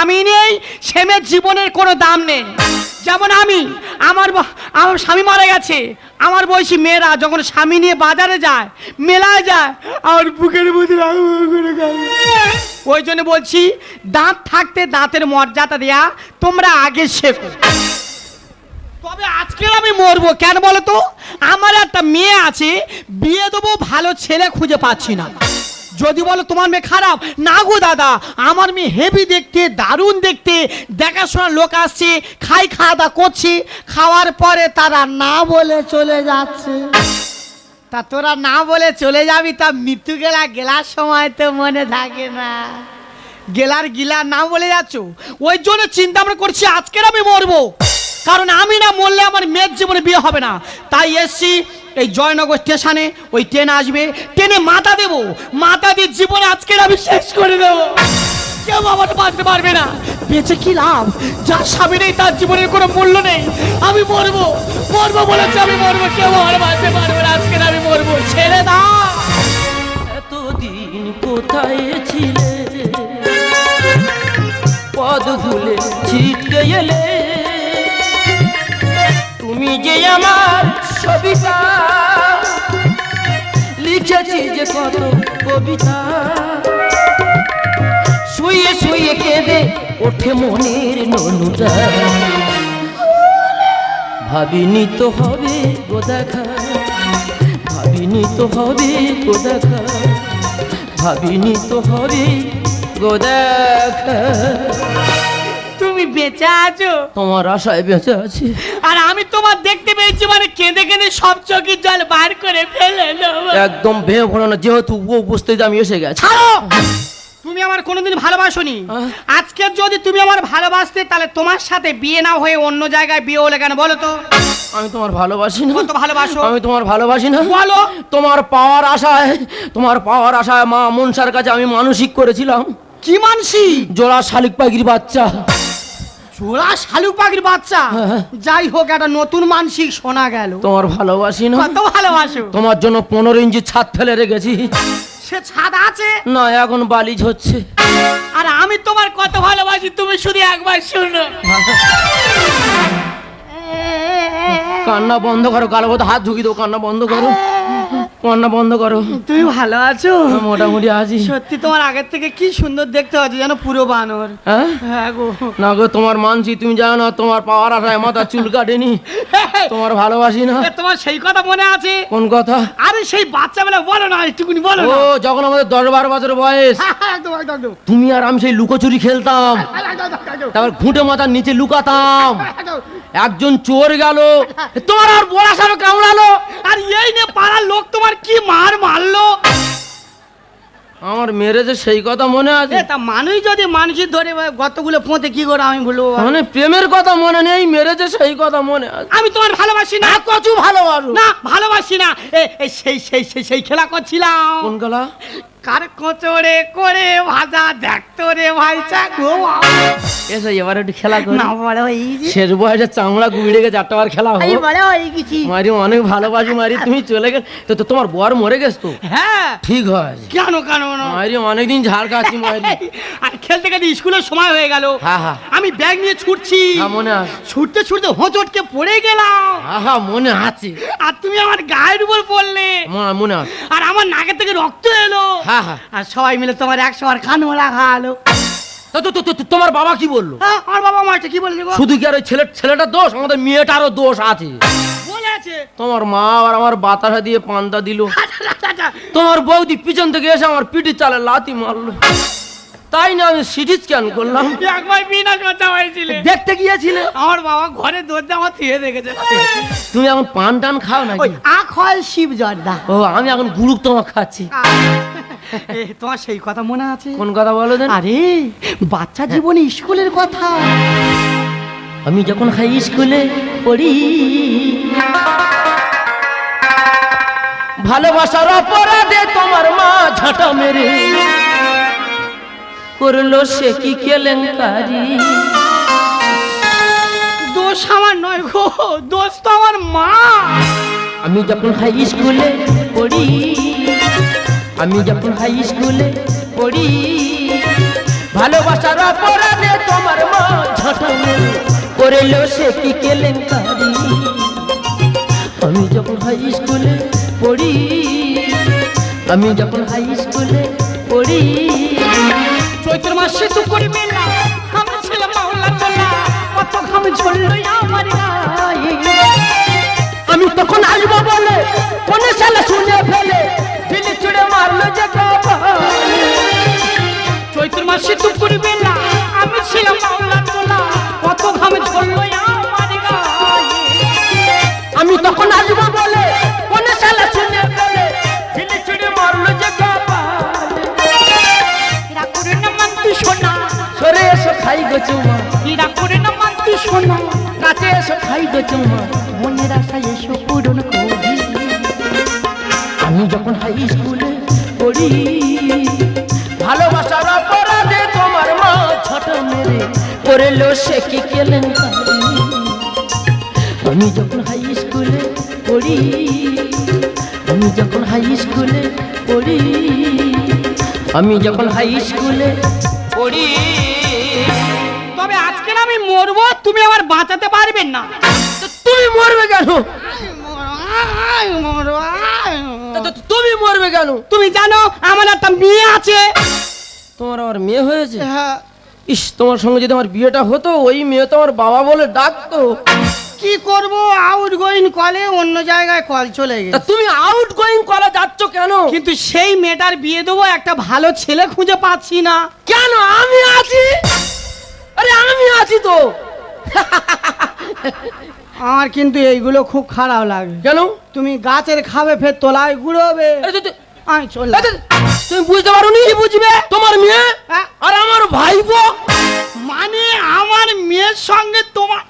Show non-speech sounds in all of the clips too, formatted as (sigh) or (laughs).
স্বামী নেই সেমের জীবনের কোনো দাম নেই। যেমন আমি, আমার আমার স্বামী মারা গেছে। আমার বয়সী মেয়েরা যখন স্বামী নিয়ে বাজারে যায়, মেলায় যায়, আমার বুকের মধ্যে। ওই জন্য বলছি, দাঁত থাকতে দাঁতের মর্যাদা দেয়া তোমরা আগে শেখো। তবে আজকে আমি মরবো, কেন বলো তো? আমার একটা মেয়ে আছে, বিয়ে দেবো, ভালো ছেলে খুঁজে পাচ্ছি না। যদি বলো তোমার মেয়ে খারাপ, না গো দাদা, আমার মেয়ে হেভি দেখতে, দারুণ দেখতে দেখাশোনার লোক আসছে, খাই খাওয়া দাওয়া করছি, খাওয়ার পরে তারা না বলে চলে যাচ্ছে। তা তোরা না বলে চলে যাবি, তা মৃত্যু গেলা, গেলার সময় তো মনে থাকে না। গেলার গিলা না বলে যাচ্ছ? ওই জন্য চিন্তা আমরা করছি, আজকের আমি মরবো। কারণ আমি না মরলে আমার মেয়ের জীবনে বিয়ে হবে না। তাই এসছি এই জয়নগর স্টেশনে ওই ট্রেন আসবে। ট্রেনে মাথা দেবো। মাথা দিয়ে জীবনে আজকের আমি শেষ করে দেবো। কেউ আমার বাঁচতে পারবে না। বেঁচে কি লাভ? যার স্বামী নেই, তার জীবনের কোনো মূল্য নেই। আমি মরবো। মরবো বলেছে আমি মরবো। কেউ আমার বাঁচতে পারবে না। আজকের আমি মরবো। ছেড়ে দাও এতদিন কোথায় ছিলে? পদ ভুলে ছিটকে এলে? তুমি যে আমার সবিতা লিখেছি যে কত কবিতা। শুয়ে শুয়ে কেঁদে ওঠে মনের ননুটা ভাবিনি তো হবে গো দেখা। ভাবিনি তো হবে গো দেখা। ভাবিনি তো হবে গো দেখা। বেঁচে আছো? তোমার আশায় বেঁচে আছি। আর আমি তোমার দেখতে পেয়েছি মানে কেঁদে কেঁদে সব চোখের জল বার করে ফেলে একদম ভেঙে পড়ো না যেহেতু ও বুঝতে আমি এসে গেছি। তুমি আমার কোনোদিন ভালোবাসোনি। আজকে যদি তুমি আমার ভালোবাসতে তাহলে তোমার সাথে বিয়ে না হয়ে অন্য জায়গায় বিয়ে হলে কেন বলো তো? আমি তোমার ভালোবাসি না। কত ভালোবাসো? আমি তোমার ভালোবাসি না। বলো। তোমার পাওয়ার আশায় তোমার পাওয়ার আশায় মা মনসার কাছে আমি মানসিক করেছিলাম। কি মানসি জোড়া শালিক পাখির বাচ্চা। চোরা শালুক পাখির বাচ্চা। হ্যাঁ। যাই হোক একটা নতুন মানসিক শোনা গেল। তোমার ভালোবাসি না? কত ভালোবাসো। তোমার জন্য পনেরো ইঞ্চি ছাদ ফেলে রেখেছি। সে ছাদ আছে? না এখন বালিজ হচ্ছে। আর আমি তোমার কত ভালোবাসি তুমি শুধু একবার শোনো। কান্না বন্ধ করো কালো বোধ হাত ঢুকি দেবো কান্না বন্ধ করো। কান্না বন্ধ করো। তুমি ভালো আছো? হ্যাঁ, মোটামুটি আছি। সত্যি তোমার আগের থেকে কি সুন্দর দেখতে হচ্ছে যেন পুরো বানর। হ্যাঁ? হ্যাঁ গো। না গো তোমার মানছি তুমি জানো না তোমার পাওয়ার আশায় মাথা চুল কাটেনি। (laughs) তোমার ভালোবাসি না। তোমার সেই কথা মনে আছে? কোন কথা? আরে সেই বাচ্চাবেলা বলো না একটুকুনি বলো ও যখন আমাদের দশ বারো বছর বয়স হ্যাঁ, তুমি আর আমি সেই লুকোচুরি খেলতাম। তারপর ঘুঁটে মাথার নিচে লুকাতাম। একজন চোর গেল। তোমার আর বড় সারো কামড়ালো। আর এই নিয়ে পাড়ার লোক তোমার কি মার মারলো? আমার মেরে যে সেই কথা মনে আছে? তা মানুষ যদি মানুষের ধরে গতগুলো পোঁতে কি করে আমি ভুলবো মানে প্রেমের কথা মনে নেই মেরে যে সেই কথা মনে আছে। আমি তোমার ভালোবাসি না। কচু ভালোবাসো না ভালোবাসি না। এ এ, সেই সেই সেই সেই খেলা করছিলাম। কোন গলা কার কোচরে করে ভাজা দেখতো রে ভাই চা গো এসে এবার একটু খেলা করি। না বড় গেছি। শেষ বয়সে চামড়া গুঁড়ে গেছে চারটা বার খেলা আমি বড় হয়ে গেছি। মারি অনেক ভালোবাসি মারি তুমি চলে গেলে। তো তোমার বর মরে গেছ তো? হ্যাঁ। ঠিক হয়। কেন কেন? মারি অনেকদিন ঝাড় খাচ্ছি মারি। (laughs) আর খেলতে খেলতে স্কুলের সময় হয়ে গেল। হ্যাঁ, হ্যাঁ। আমি ব্যাগ নিয়ে ছুটছি। মনে আছে। ছুটতে ছুটতে হোঁচটকে পড়ে গেলাম। আহা মনে আছে। আর তুমি আমার গায়ের উপর পড়লে। মনে- মনে আছে। আর আমার নাকের থেকে রক্ত এলো। হ্যাঁ হ্যাঁ। আর সবাই মিলে তোমার একশো আর খানমোলা খাওয়ালো। তো- তো- তো- তোমার বাবা কি বলল? হ্যাঁ, আমার বাবা মারছে কি বললি গো? শুধু কি আর ওই ছেলে ছেলেটার দোষ? আমাদের মেয়েটারও দোষ আছে। বলেছে। তোমার মা আর আমার বাতাসা দিয়ে পান্তা দিল। আচ্ছা, আচ্ছা, আচ্ছা। তোমার বৌদি পিছন থেকে এসে আমার পিঠে চালে লাতি মারলো। তাই না আমি সিটি স্ক্যান করলাম। একবার বিনা কথা হয়েছিল। দেখতে গিয়েছিলে? আমার বাবা ঘরে দরজা আমার থিয়ে দেখেছে। তুমি এখন পান টান খাও নাকি? আখ হয় শিব জর্দা। ও আমি এখন গুরুক তোমার খাচ্ছি। তোমার সেই কথা মনে আছে? কোন কথা বলো আরে বাচ্চা জীবনে স্কুলের কথা। আমি যখন হাই স্কুলে পড়ি। ভালোবাসার অপরাধে তোমার মা ঝাঁটা মেরে। করল সে কি কেলেঙ্কারি? দোষ আমার নয় গো দোষ তো আমার মা। আমি যখন হাই স্কুলে পড়ি আমি যখন হাই স্কুলে পড়ি ভালোবাসার অপরাধে তোমার মা করল সে কি কেলেঙ্কারি? আমি যখন হাই স্কুলে পড়ি আমি যখন হাই স্কুলে পড়ি চৈত্র মাসে তো করে মেলা আমি ছিলাম মাওলা তোলা কত ঘাম ঝরল আমার গায়ে। আমি তখন আসব বলে গো চুমা। এরা করে না মানতি সোনা। কাছে এসো খাই গো চুমা। মনের আশায় এসো পূরণ করি। আমি যখন হাই স্কুলে পড়ি ভালোবাসার অপরাধে তোমার মা ছোট মেরে করল সে কি কেলেন আমি যখন হাই স্কুলে পড়ি আমি যখন হাই স্কুলে পড়ি আমি যখন হাই স্কুলে মরবো তুমি আমার বাঁচাতে পারবে না। তো তুমি মরবে কেন? তুমি মরবে কেন? তুমি জানো আমার একটা মেয়ে আছে। তোমার আমার মেয়ে হয়েছে? হ্যাঁ। ইস তোমার সঙ্গে যদি আমার বিয়েটা হতো ওই মেয়ে তো আমার বাবা বলে ডাকতো। কি করব? আউট গোয়িং কলে অন্য জায়গায় কল চলে গেছে। তুমি আউট গোয়িং করা যাচ্ছ কেন? কিন্তু সেই মেয়েটার বিয়ে দেবো একটা ভালো ছেলে খুঁজে পাচ্ছি না। কেন আমি আছি? আরে আমি আছি তো। আমার কিন্তু এইগুলো খুব খারাপ লাগে। কেন? তুমি গাছের খাবে ফের তোলায় তো- আমি তুমি বুঝতে পারো নি বুঝবে? তোমার মেয়ে? হ্যাঁ। আর আমার ভাইপো? মানে আমার মেয়ের সঙ্গে তোমার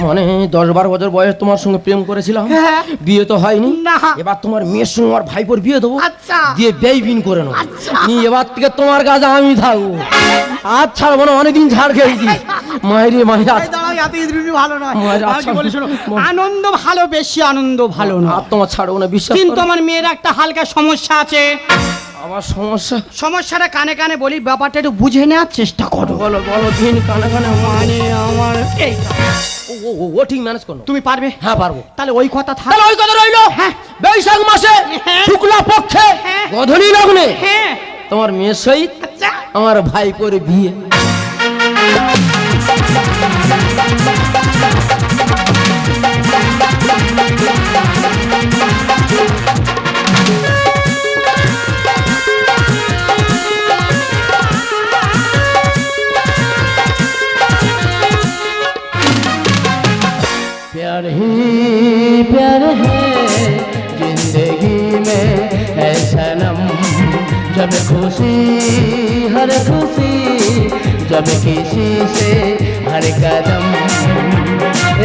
মানে দশ বারো বছর বয়স তোমার সঙ্গে প্রেম করেছিলাম? হ্যাঁ। বিয়ে তো হয়নি। এবার তোমার মেয়ের সঙ্গে আমার ভাইপোর বিয়ে দেবো। আচ্ছা। দিয়ে বেইবিন করে নেব। আচ্ছা। নিয়ে এবার থেকে তোমার কাছে আমি থাকব। আর ছাড়বো না অনেকদিন ছাড় খেয়েছি। মায়েরে মায়ের এই এত ইঁদুরনি ভালো নয়। আমি আচ্ছা। বলি শোনো, আনন্দ ভালো বেশি আনন্দ ভালো না আর তোমার ছাড়বো না বিশ্বাস কিন্তু আমার মেয়ের একটা হালকা সমস্যা আছে। আমার সমস্যা? সমস্যাটা কানে কানে বলি ব্যাপারটা একটু বুঝে নেওয়ার চেষ্টা করো। বলো বলো দিন কানে কানে মানে আমার এই ও ঠিক ম্যানেজ করো। তুমি পারবে? হ্যাঁ পারব। তাহলে ওই কথা তাহলে ওই কথা রইল। হ্যাঁ। বৈশাখ মাসে হ্যাঁ। শুক্লা পক্ষে হ্যাঁ। গধূলি লগ্নে হ্যাঁ। তোমার মেয়ের সহিত আচ্ছা। আমার ভাই করে বিয়ে। प्यार ही प्यार है, ज़िंदगी में है सनम। जब खुशी, हर खुशी, जब किसी से हर कदम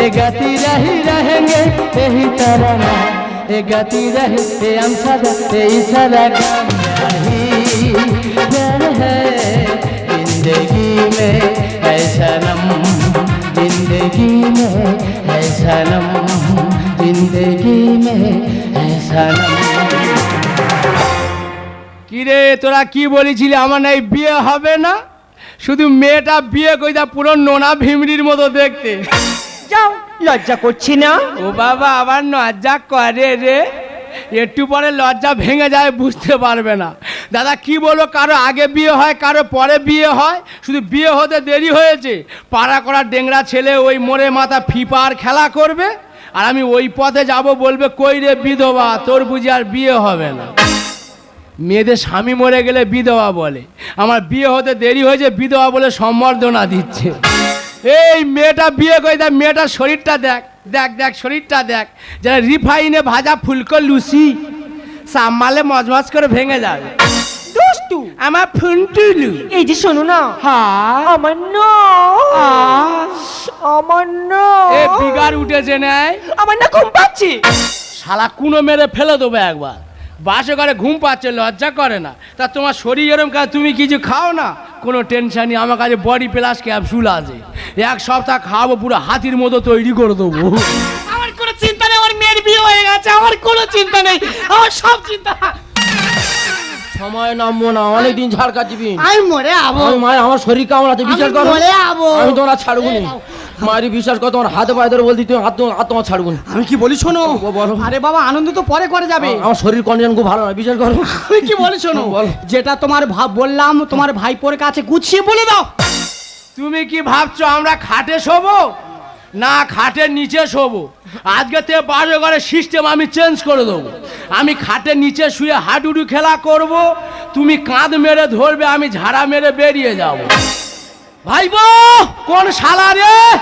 ए गति रही रहेंगे यही तरह ना ए गति रहे ए हम सदा ए सदा गम प्यार ही प्यार है जिंदगी में है सनम जिंदगी में है सनम जिंदगी में है सनम কিরে তোরা কি বলেছিলি আমার নাই বিয়ে হবে না শুধু মেয়েটা বিয়ে কইতা পুরো নোনা ভিমরির মতো দেখতে। যাও লজ্জা করছি না। ও বাবা আবার লজ্জা করে রে। একটু পরে লজ্জা ভেঙে যায় বুঝতে পারবে না। দাদা কি বলব কারও আগে বিয়ে হয় কারও পরে বিয়ে হয়? শুধু বিয়ে হতে দেরি হয়েছে। পাড়া করা ডেংরা ছেলে ওই মোড়ে মাথা ফিপার খেলা করবে আর আমি ওই পথে যাব বলবে কই রে বিধবা তোর বুঝি আর বিয়ে হবে না। মেয়েদের স্বামী মরে গেলে বিধবা বলে। আমার বিয়ে হতে দেরি হয়েছে বিধবা বলে সম্বর্ধনা দিচ্ছে। এই মেয়েটা বিয়ে করে দেখ মেয়েটার শরীরটা দেখ দেখ দেখ শরীরটা দেখ। যারা রিফাইনে ভাজা ফুলকো লুচি সামালে মজমজ করে ভেঙে যাবে। দুষ্টু আমার ফুন্টুলু এই যে শোনো না হ্যাঁ। আমার না আমার না এ বিগার উঠেছে নাই? আমার না ঘুম পাচ্ছে। শালা কুনো মেরে ফেলে দেবো একবার। বাসে করে ঘুম পাচ্ছে, লজ্জা করে না। তা তোমার শরীর এরম কাজ তুমি কিছু খাও না? কোনো টেনশনই আমার কাছে বডি প্লাস ক্যাপসুল আছে। এক সপ্তাহ খাব, পুরো হাতির মতো তৈরি করে দেবো। আমার কোনো চিন্তা নেই, আমার মেয়ের বিয়ে হয়ে গেছে, আমার কোনো চিন্তা নেই, আমার সব চিন্তা। সময় নামবো না অনেকদিন ঝাড় কাটবি আমি মরে আবো। আমি মায়ের আমার শরীর কেমন আছে বিচার করো। মরে যাব। আমি তোমার ছাড়বো না। মায়ের বিশ্বাস কর তোমার হাতে পায়ে ধরে বলছি তুমি হাত হাত তোমার ছাড়বো না। আমি কি বলি শোনো? ব- বলো। আরে বাবা আনন্দ তো পরে করে যাবে। আমার শরীর কন্ডিশন খুব ভালো না বিচার করো। আমি কি বলি শোনো? বল। যেটা তোমার ভাব বললাম তোমার ভাইপোর কাছে গুছিয়ে বলে দাও। তুমি কি ভাবছ আমরা খাটে শোবো? না খাটের নিচে শোবো? আজকে তে বারো ঘরে সিস্টেম আমি চেঞ্জ করে দেবো। আমি খাটের নিচে শুয়ে হাডুডু খেলা করব তুমি কাঁধ মেরে ধরবে আমি ঝাড়া মেরে বেরিয়ে যাব। ভাইবো কোন শালা রে?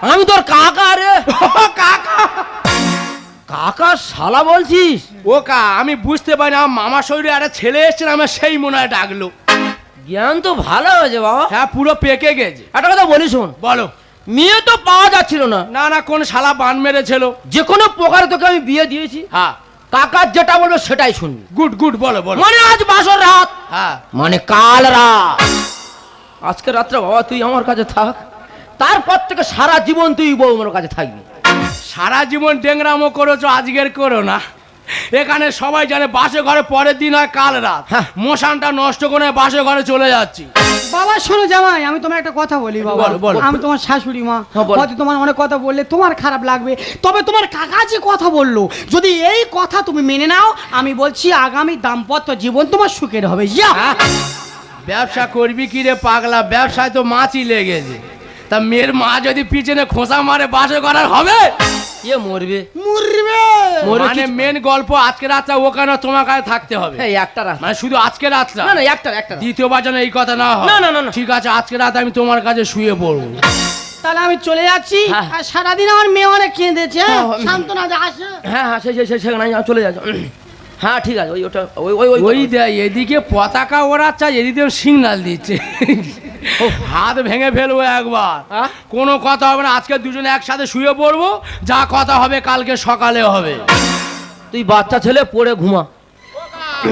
আমি তোর কাকা রে। (laughs) কাকা। কাকা শালা বলছিস? ও কা আমি বুঝতে পারি না আমার মামা শরীরে একটা ছেলে এসছে আমার সেই মনে হয় ডাকলো। জ্ঞান তো ভালো হয়েছে বাবা। হ্যাঁ পুরো পেকে গেছে। একটা কথা বলি শোন। বলো। মেয়ে তো পাওয়া যাচ্ছিল না। না না কোন শালা বান মেরেছিল। যে কোনো প্রকারে তোকে আমি বিয়ে দিয়েছি। হ্যাঁ। কাকার যেটা বলবে সেটাই শুনবি। গুড গুড বলো বলো। মানে আজ বাসর রাত। হ্যাঁ। মানে কাল রাত। আজকে রাত্রে বাবা তুই আমার কাছে থাক। তারপর থেকে সারা জীবন তুই বৌমার কাছে থাকবি। সারা জীবন ডেংরামো করেছ আজকের করো না। এখানে সবাই জানে বাসে ঘরে পরের দিন হয় কাল রাত। হ্যাঁ। মশানটা নষ্ট করে বাসে ঘরে চলে যাচ্ছি। বাবা শোনো জামাই আমি তোমার একটা কথা বলি বাবা। আমি তোমার শাশুড়ি মা। হ্যাঁ, হয়তো তোমার অনেক কথা বললে তোমার খারাপ লাগবে। তবে তোমার কাকা যে কথা বলল যদি এই কথা তুমি মেনে নাও আমি বলছি আগামী দাম্পত্য জীবন তোমার সুখের হবে। যা। ব্যবসা করবি কি রে পাগলা? ব্যবসায় তো মাছই লেগেছে। তা মেয়ের মা যদি পিছনে খোঁচা মারে বাসে করার হবে? কে মরবে। মুরবে। মরে মানে মেন গল্প আজকে রাতটা ওখানে তোমার কাছে থাকতে হবে। এই একটা রাত। মানে শুধু আজকে রাতটা। না না একটা একটা রাত। দ্বিতীয়বার যেন এই কথা না হয়। না, না, না। ঠিক আছে আজকে রাত আমি তোমার কাছে শুয়ে পড়ব। তাহলে আমি চলে যাচ্ছি। হ্যাঁ। আর সারাদিন আমার মেয়ে অনেক কেঁদেছে। হ্যাঁ, হ্যাঁ। যে আসে হ্যাঁ হ্যাঁ সেই সেই সেখানে আমি চলে যাচ্ছি। হ্যাঁ ঠিক আছে ওই ওটা ওই ওই ওই ওই দেয় এদিকে পতাকা ওড়াচ্ছে এদিকে সিগনাল দিচ্ছে। হাত ভেঙে ফেলব একবার? কোনো কথা হবে না আজকে দুজনে একসাথে শুয়ে পড়ব যা কথা হবে কালকে সকালে হবে। তুই বাচ্চা ছেলে পড়ে ঘুমা।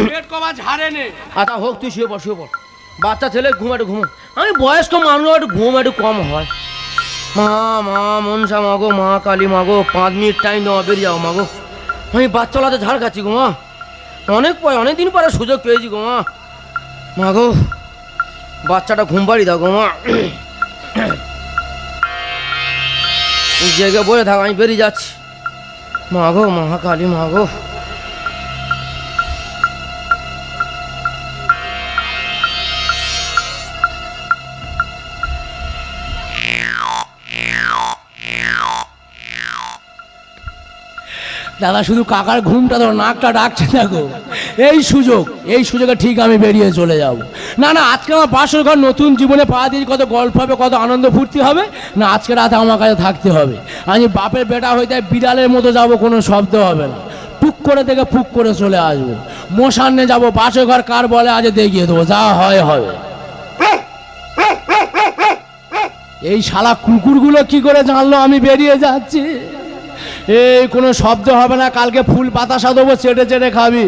পেট কবা ঝাড়ে নে। আচ্ছা হোক তুই শুয়ে পড় শুয়ে পড়। বাচ্চা ছেলে ঘুম একটু ঘুমো। আমি বয়স্ক মানুষ একটু ঘুম একটু কম হয়। মা মা মনসা মাগো মা কালী মাগো পাঁচ মিনিট টাইম দেওয়া বেরিয়ে যাও মাগো আমি বাচ্চালাতে ঝাড় খাচ্ছি গো মা। অনেক পরে অনেক দিন পরে সুযোগ পেয়েছি গো মা। মাগো বাচ্চাটা ঘুম পাড়ি থাকো গো মা। জেগে বলে থাক, আমি বেরিয়ে যাচ্ছি। মাগো মা কালী মাগো দাদা, শুধু কাকার ঘুমটা ধরো, নাকটা ডাকছে, দেখো। এই সুযোগ, এই সুযোগে ঠিক আমি বেরিয়ে চলে যাব। না না, আজকে আমার বাসর ঘর নতুন জীবনে পা দিয়ে কত গল্প হবে, কত আনন্দ ফুর্তি হবে, না, আজকে রাতে আমার কাছে থাকতে হবে। আমি বাপের বেটা হয়ে যায় বিড়ালের মতো যাব, কোনো শব্দ হবে না। টুক করে দেখে পুক করে চলে আসব। মশান্নে যাব, বাসর ঘর কার বলে আজ দেখিয়ে দেবো, যা হয় হবে। এই শালা কুকুরগুলো কি করে জানলো আমি বেরিয়ে যাচ্ছি? এই কোনো শব্দ হবে না, কালকে ফুল বাতাসা দেবো, চেটে চেটে খাবি।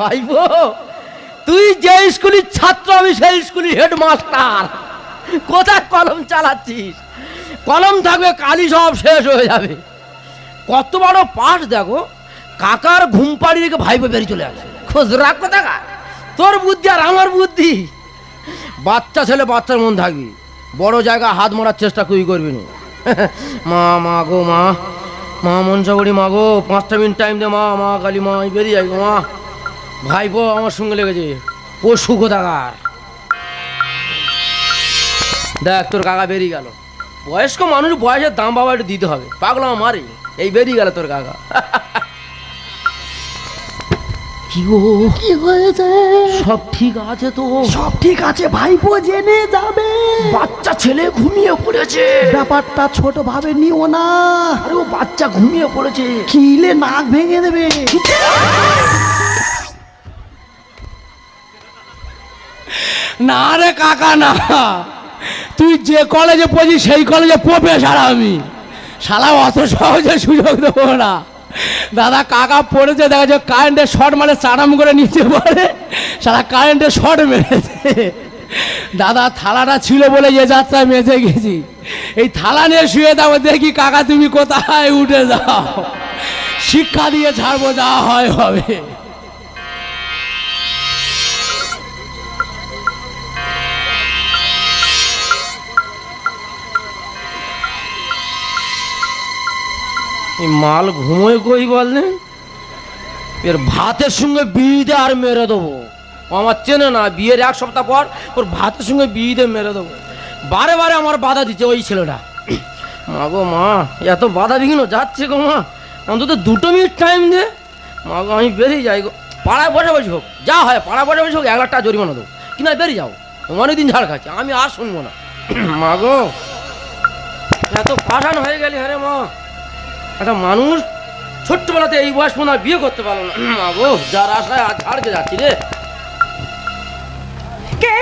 ভাইবো? তুই যে স্কুলের ছাত্র, আমি সেই স্কুলের হেডমাস্টার। কোথায় কলম চালাচ্ছিস? কলম থাকবে, কালি সব শেষ হয়ে যাবে। কত বড় পাঠ দেখো, কাকার ঘুম পাড়ি রেখে ভাইপো বেরিয়ে চলে আসে। খোঁজ রাখ টাকা তোর বুদ্ধি আর আমার বুদ্ধি। বাচ্চা ছেলে, বাচ্চার মন থাকবি। বড় জায়গা হাত মারার চেষ্টা তুই করবি না। মা মা গো, মা। মা মনসাবড়ি মা গো, পাঁচটা মিনিট টাইম দে, মা মা, কালী, মা বেরিয়ে যাই মা। ভাইপো আমার সঙ্গে লেগেছে। পশু কোথাকার দেখ তোর কাকা বেরিয়ে গেল। বয়স্ক মানুষ বয়সের দাম বাবা একটু দিতে হবে। পাগলা মারে এই। বেরিয়ে গেল তোর কাকা। কি গো? কি হয়েছে? সব ঠিক আছে তো। সব ঠিক আছে ভাইপো জেনে যাবে। বাচ্চা ছেলে ঘুমিয়ে পড়েছে। ব্যাপারটা ছোট ভাবে নিও না। আরে ও বাচ্চা ঘুমিয়ে পড়েছে। কিলে নাক ভেঙে দেবে। না রে কাকা, না। তুই যে কলেজে পড়ছিস, সেই কলেজে প্রফেসর আমি। শালা অত সহজে সুযোগ দেবো না। দাদা, কাকা পড়েছে, দেখা যাচ্ছে কারেন্টের শর্ট মানে চারাম করে নিচে পড়ে সারা কারেন্টের শর্ট মেরেছে। দাদা, থালাটা ছিল বলে যে যাত্রায় মেজে গেছি। এই থালা নিয়ে শুয়ে দাও দেখি কাকা তুমি কোথায়, উঠে যাও। শিক্ষা দিয়ে ছাড়বো, যা হয় হবে। মাল ঘুমোয় কই বললে এর ভাতের সঙ্গে বিয়ে আর মেরে দেবো। আমার চেনে না, বিয়ের এক সপ্তাহ পর ওর ভাতের সঙ্গে বিয়ে মেরে দেবো। বারে বারে আমার বাধা দিচ্ছে ওই ছেলেটা। মা গো মা, এত বাধা বিঘ্ন যাচ্ছে গো মা? অন্তত দুটো মিনিট টাইম দে। মা গো আমি বেরিয়ে যাই গো। পাড়ায় বসে বসে হোক, যা হয়, পাড়ায় বসে বসে হোক, এক লাখ টাকা জরিমানা দেবো। কিনা বেরিয়ে যাও। অনেকদিন ঝাড় খাচ্ছে, আমি আর শুনব না। মা গো এত পাঠান হয়ে গেলি হ্যাঁ মা। একটা মানুষ ছোট্টবেলাতে এই বয়স মনে হয় বিয়ে করতে পারল না। মা গো যার আশায় আজ ছাড়কে যাচ্ছি রে। কে?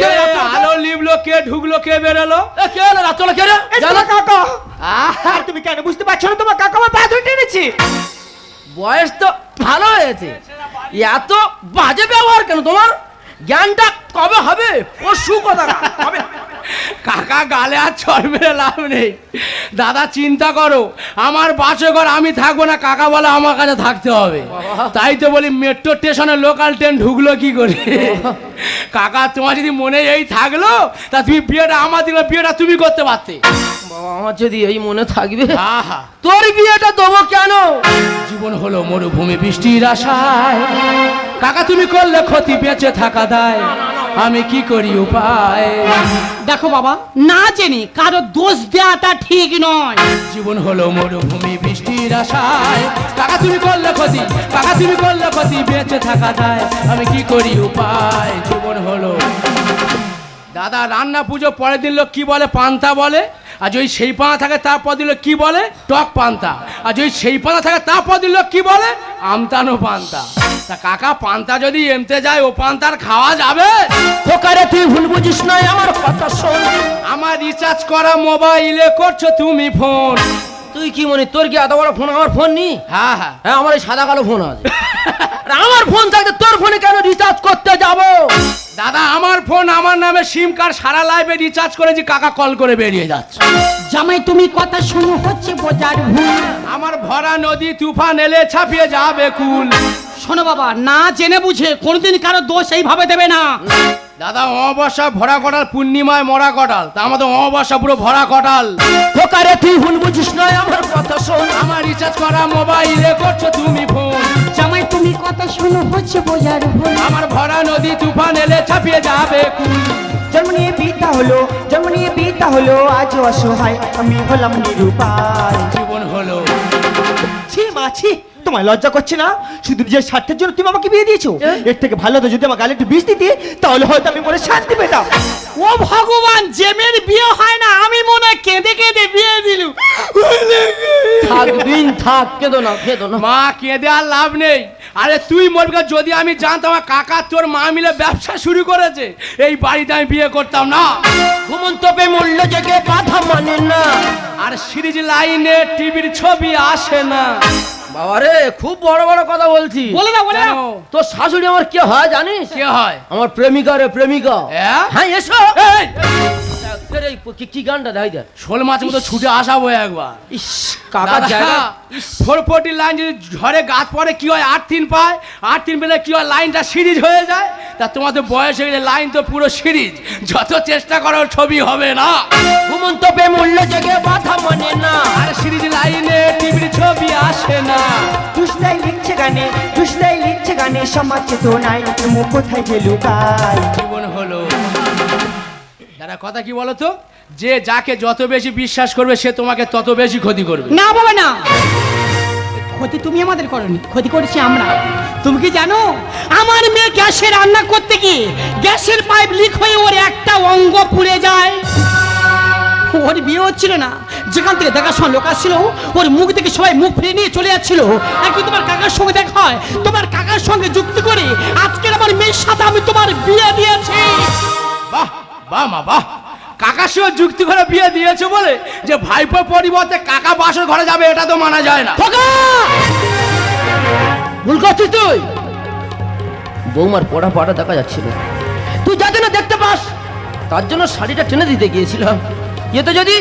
কে আলো লিবলো কে ঢুকলো কে বেরোলো? এ, কে এলো রাত্রে কে রে? জানো? কাকা। আর তুমি কেন বুঝতে পারছ না তোমার কাকা? আমার পা ধরে টেনেছে। বয়স তো ভালো হয়েছে। এত বাজে ব্যবহার কেন তোমার? জ্ঞানটা কবে হবে? পশু কথা কবে কাকা গালে আর চর মেরে লাভ নেই। দাদা চিন্তা করো। আমার বাসে ঘর আমি থাকব না কাকা বলে আমার কাছে থাকতে হবে। তাই তো বলি মেট্রো স্টেশনে লোকাল ট্রেন ঢুকলো কি করে? কাকা তোমার যদি মনে এই থাকল তা তুমি বিয়েটা আমার দিলে বিয়েটা তুমি করতে পারতে। বাবা আমার যদি এই মনে থাকবে তোর বিয়েটা দেবো কেন? জীবন হলো মরুভূমি বৃষ্টির আশায়। কাকা তুমি করলে ক্ষতি বেঁচে থাকা দায়। আমি কি করি উপায়? দেখো বাবা না জেনে কারও দোষ দেওয়াটা ঠিক নয়। জীবন হলো মরুভূমি বৃষ্টির আশায়। কাকা তুমি করলে ক্ষতি কাকা তুমি করলে ক্ষতি বেঁচে থাকা যায়। আমি কি করি উপায়? জীবন হলো। দাদা রান্না পুজো পরের দিন লোক কি বলে? পান্তা বলে। আর যদি সেই পানা থাকে তারপর দিল কি বলে? টক পান্তা। আর যদি সেই পানা থাকে তারপর দিল কি বলে? আমতানো পান্তা। তা কাকা পান্তা যদি এমতে যায় ও পান্তার খাওয়া যাবে? খোকারে তুই ভুল বুঝিস না আমার কথা শোন। আমার রিচার্জ করা মোবাইলে করছ তুমি ফোন তুই কি মনে তোর কি এত বড় ফোন আমার ফোন নি হ্যাঁ হ্যাঁ। হ্যাঁ আমার এই সাদা কালো ফোন আছে। আর আমার ফোন থাকতে তোর ফোনে কেন রিচার্জ করতে যাব? দাদা আমার ফোন আমার নামে সিম কার্ড সারা লাইফে রিচার্জ করেছি কাকা কল করে বেরিয়ে যাচ্ছে। জামাই তুমি কথা শুনো হচ্ছে বোঝার ভুল। আমার ভরা নদী তুফান এলে ছাপিয়ে যাবে কুল। শোনো বাবা না জেনে বুঝে কোনোদিন কারও দোষ এইভাবে দেবে না। দাদা অমাবস্যা ভরা কটাল পূর্ণিমায় মরা কটাল তা আমাদের অমাবস্যা পুরো ভরা কটাল। খোকারে তুই ভুল বুঝিস না আমার কথা শোন। আমার রিচার্জ করা মোবাইলে করছ তুমি ফোন। জামাই তুমি কথা শুনো হচ্ছে বোঝার ভুল। আমার ভরা নদী তুফান এলে ছাপিয়ে যাবে কুল। জন্ম নিয়ে বিদ্যা হলো জন্ম নিয়ে বিদ্যা হলো আজ অসহায় আমি হলাম নিরুপায়। জীবন হলো। ছি মা ছি। তোমার লজ্জা করছে না? শুধু নিজের স্বার্থের জন্য তুমি আমাকে বিয়ে দিয়েছ? এর থেকে ভালো তো যদি আমার গালে একটু বিষ দিতে তাহলে হয়তো আমি মনে শান্তি পেতাম। ও ভগবান যে মেয়ের বিয়ে হয় না আমি মনে হয় কেঁদে কেঁদে বিয়ে দিলু থাক দিন থাক কেঁদো না কেঁদো না। মা কেঁদে আর লাভ নেই। আরে তুই মরবে যদি আমি জানতাম আমার কাকা তোর মা মিলে ব্যবসা শুরু করেছে। এই বাড়িতে আমি বিয়ে করতাম না। ঘুমন্ত পে মূল্য জেগে বাধা মানে না। আর সিরিজ লাইনে টিভির ছবি আসে না। বাবারে খুব বড় বড় কথা বলছি। বলে দাও বলে তোর শাশুড়ি আমার কে হয় জানিস? কে হয়? আমার প্রেমিকা রে প্রেমিকা। হ্যাঁ? হ্যাঁ এসো। এই। কি- কি গানটা? দে শোল মাছ মতো ছুটে আসাবো একবার। ইস কাকার জায়গা। লাইন যদি ঝড়ে গাছ পড়ে কি হয়? আট তিন পায়। আট তিন পেলে কি হয়? লাইনটা সিরিজ হয়ে যায়। তা তোমাদের বয়স হয়ে গেলে লাইন তো পুরো সিরিজ। যত চেষ্টা করো ছবি হবে না। ঘুমন্ত প্রেম উল্লে জেগে বাধা মানে না। আর সিরিজ লাইনে টিভির ছবি আসে না। দুষ্টাই লিখছে গানে দুষ্টাই লিখছে গানে। সমাজ চেতনায় মুখ কোথায় যে লুকায় জীবন হলো দাদা কথা কি বলো তো যে যাকে যত বেশি বিশ্বাস করবে সে তোমাকে তত বেশি ক্ষতি করবে। না বাবা না। ক্ষতি তুমি আমাদের করনি ক্ষতি করেছি আমরা। তুমি কি জানো? আমার মেয়ে গ্যাসে রান্না করতে গিয়ে গ্যাসের পাইপ লিক হয়ে ওর একটা অঙ্গ পুড়ে যায়। ওর বিয়ে হচ্ছিল না। যেখান থেকে দেখার সময় লোক আসছিল ওর মুখ থেকে সবাই মুখ ফিরে নিয়ে চলে যাচ্ছিল। একদিন তোমার কাকার সঙ্গে দেখা হয়। তোমার কাকার সঙ্গে যুক্তি করে আজকের আমার মেয়ের সাথে আমি তোমার বিয়ে দিয়েছি। বাহ! বাহ মা বাহ। কাকার সঙ্গে যুক্তি করে বিয়ে দিয়েছে বলে যে ভাইপোর পরিবর্তে কাকা বাসর ঘরে যাবে এটা তো মানা যায় না। ভুল করছিস তুই? বৌমার পড়া পাটা দেখা যাচ্ছিল। তুই যাতে না দেখতে পাস তার জন্য শাড়িটা টেনে দিতে গিয়েছিলাম। এতে যদি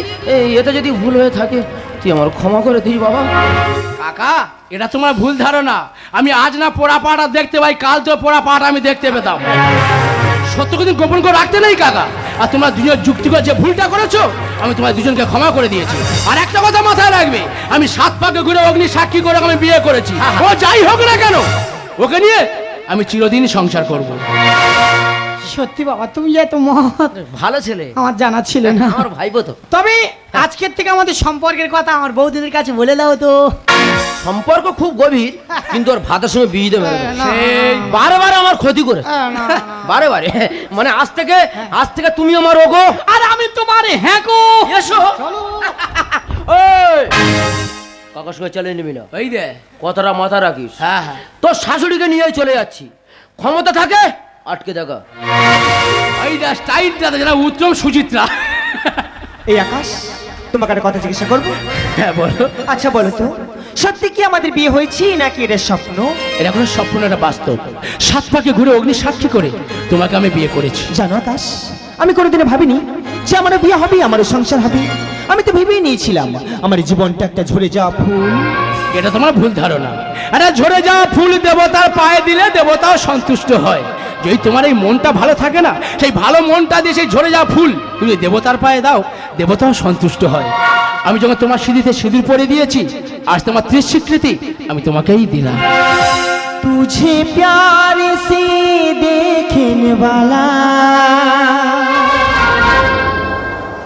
এতে যদি ভুল হয়ে থাকে তুই আমার ক্ষমা করে দিস বাবা। কাকা এটা তোমার ভুল ধারণা। আমি আজ না পোড়া পাটা দেখতে পাই কাল তো পোড়া পাটা আমি দেখতে পেতাম। সত্য কিন্তু গোপন করে রাখতে নেই কাকা। আর তোমরা দুজন যুক্তি করে যে ভুলটা করেছ আমি তোমার দুজনকে ক্ষমা করে দিয়েছি। আর একটা কথা মাথায় রাখবে আমি সাত পাকে ঘুরে অগ্নি সাক্ষী করে আমি বিয়ে করেছি। ও যাই হোক না কেন ওকে নিয়ে আমি চিরদিনই সংসার করব। সত্যি বাবা তুমি যে এত মহৎ। ভালো ছেলে। আমার জানা ছিল না। আমার ভাইবো তো। তবে আজকের থেকে আমাদের সম্পর্কের কথা আমার বৌদিদের কাছে বলে দাও তো। সম্পর্ক খুব গভীর কিন্তু ওর ভাতের সঙ্গে বিয়ে দেবে বারে বারে আমার ক্ষতি করে। না। বারে বারে। মানে আজ থেকে আজ থেকে তুমি আমার ওগো। আর আমি তোমার হ্যাঁ গো এসো সঙ্গে চালিয়ে নিবি না। ওই দে। কথাটা মাথা রাখিস। হ্যাঁ হ্যাঁ। তোর শাশুড়িকে নিয়ে চলে যাচ্ছি। ক্ষমতা থাকে আটকে দেখা দে স্টাইলটা যেন উত্তম সুচিত্রা। এই আকাশ। তোমাকে একটা কথা জিজ্ঞাসা করব? হ্যাঁ বলো। আচ্ছা বলো তো। সত্যি কি আমাদের বিয়ে হয়েছে নাকি এটা স্বপ্ন? এটা কোনো স্বপ্ন না, এটা বাস্তব। সাত পাকে ঘুরে অগ্নি সাক্ষী করে তোমাকে আমি বিয়ে করেছি। জানো আকাশ আমি কোনোদিনও ভাবিনি যে আমার বিয়ে হবে আমার সংসার হবে। আমি তো ভেবেই নিয়েছিলাম আমার জীবনটা একটা ঝরে যাওয়া ফুল। এটা তোমার ভুল ধারণা। আরে ঝরে যাওয়া ফুল দেবতার পায়ে দিলে দেবতাও সন্তুষ্ট হয়। যদি তোমার এই মনটা ভালো থাকে না সেই ভালো মনটা দিয়ে সেই ঝরে যাওয়া ফুল তুমি দেবতার পায়ে দাও দেবতাও সন্তুষ্ট হয় আমি যখন তোমার সিঁড়িতে সিঁদুর পরে দিয়েছি আজ তোমার ত্রিস্বীকৃতি আমি তোমাকেই দিলাম तुझे प्यार से देखने वाला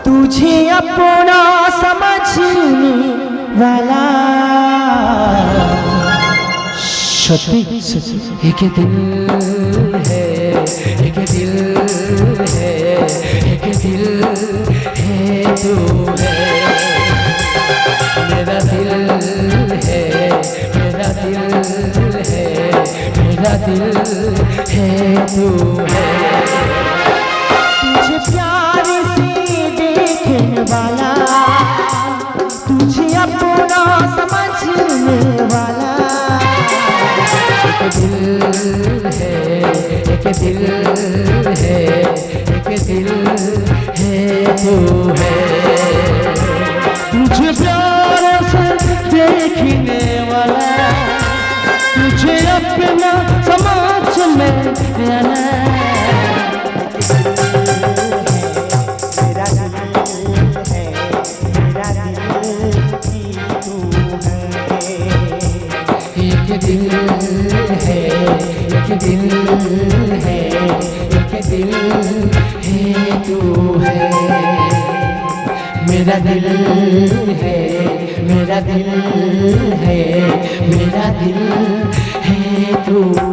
तुझे अपना समझने वाला সত্যি একে দিল হে एक दिल है, एक दिल है तू है। मेरा दिल है, मेरा दिल है, मेरा दिल है तू है। तुझे प्यार से देखने वाला, तुझे अपना समझने वाला। एक दिल है, एक दिल है, एक दिल है तू है। तुझे प्यार से देखने वाला तुझे अपना समाज में आना एक दिल है, एक दिल है तू है। मेरा दिल है, मेरा दिल है, मेरा दिल है तू